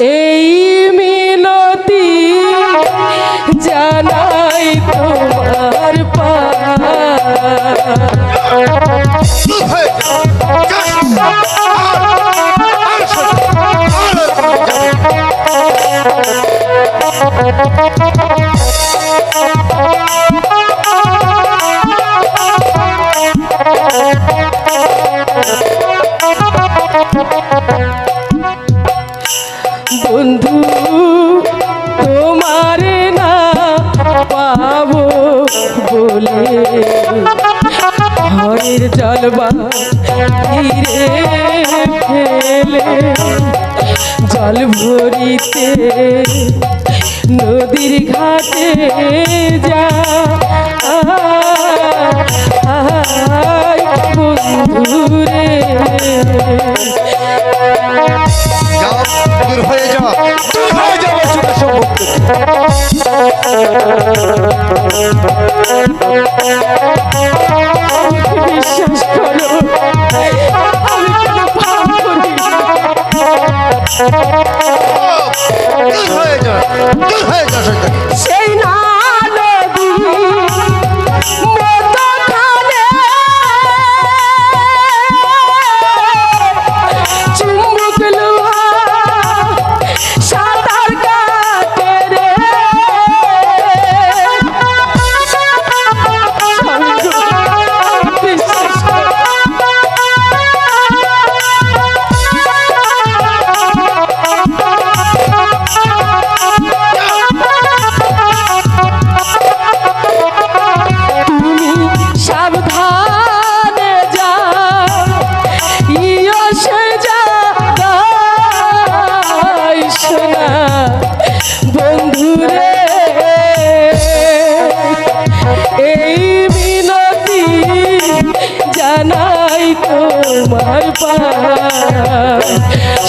এই মিনতি জানাই তোমার পা বন্ধু, তোমারে না পাবো বলে। ঘরের জলবা ধীরে ফেলে, জল ভরিতে নদীর ঘাটে যা। বন্ধুরে। দূর হয়ে যা হয়ে যা আমার সমুদ্র বিশ্বাস করো।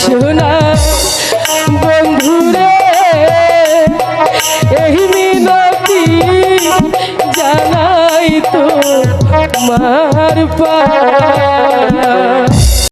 শোনা বন্ধুরে এই মিনতি জানাই তো মার পা